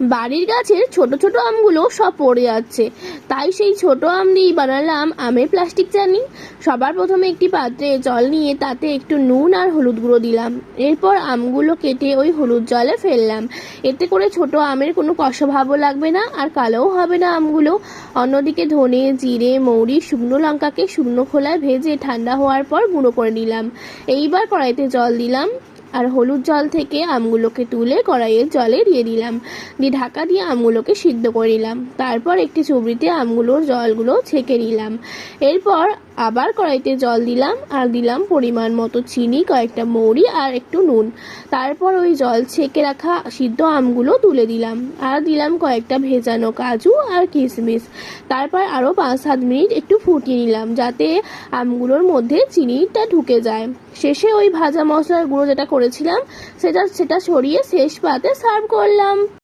বাড়ির গাছের ছোট ছোট আমগুলো সব পড়ে যাচ্ছে। তাই সেই ছোট আম দিয়েই বানালাম আমের প্লাস্টিক চাটনি। সবার প্রথমে একটি পাত্রে জল নিয়ে তাতে একটু নুন আর হলুদ গুঁড়ো দিলাম। এরপর আমগুলো কেটে ওই হলুদ জলে ফেললাম। এতে করে ছোট আমের কোনো কষভাবও লাগবে না আর কালোও হবে না আমগুলো। অন্যদিকে ধনে, জিরে, মৌরি, শুকনো লঙ্কাকে শুকনো খোলায় ভেজে ঠান্ডা হওয়ার পর গুঁড়ো করে নিলাম। এইবার কড়াইতে জল দিলাম। আর হলুদ জল থেকে আমগুলোকে তুলে কড়াইয়ের জলে দিয়ে দিলাম। দিয়ে ঢাকা দিয়ে আমগুলোকে সিদ্ধ করে নিলাম। তারপর একটি চুবড়িতে আমগুলোর জলগুলো ছেঁকে নিলাম। এরপর আবার কড়াইতে জল দিলাম আর দিলাম পরিমাণ মতো চিনি, কয়েকটা মৌরি আর একটু নুন। তারপর ওই জল ছেঁকে রাখা সিদ্ধ আমগুলো তুলে দিলাম আর দিলাম কয়েকটা ভেজানো কাজু আর কিশমিশ তারপর আরও পাঁচ সাত মিনিট একটু ফুটিয়ে নিলাম যাতে আমগুলোর মধ্যে চিনিটা ঢুকে যায়। শেষে ওই ভাজা মশলার গুঁড়ো যেটা করেছিলাম, সেটা সেটা সরিয়ে শেষ পাতে সার্ভ করলাম।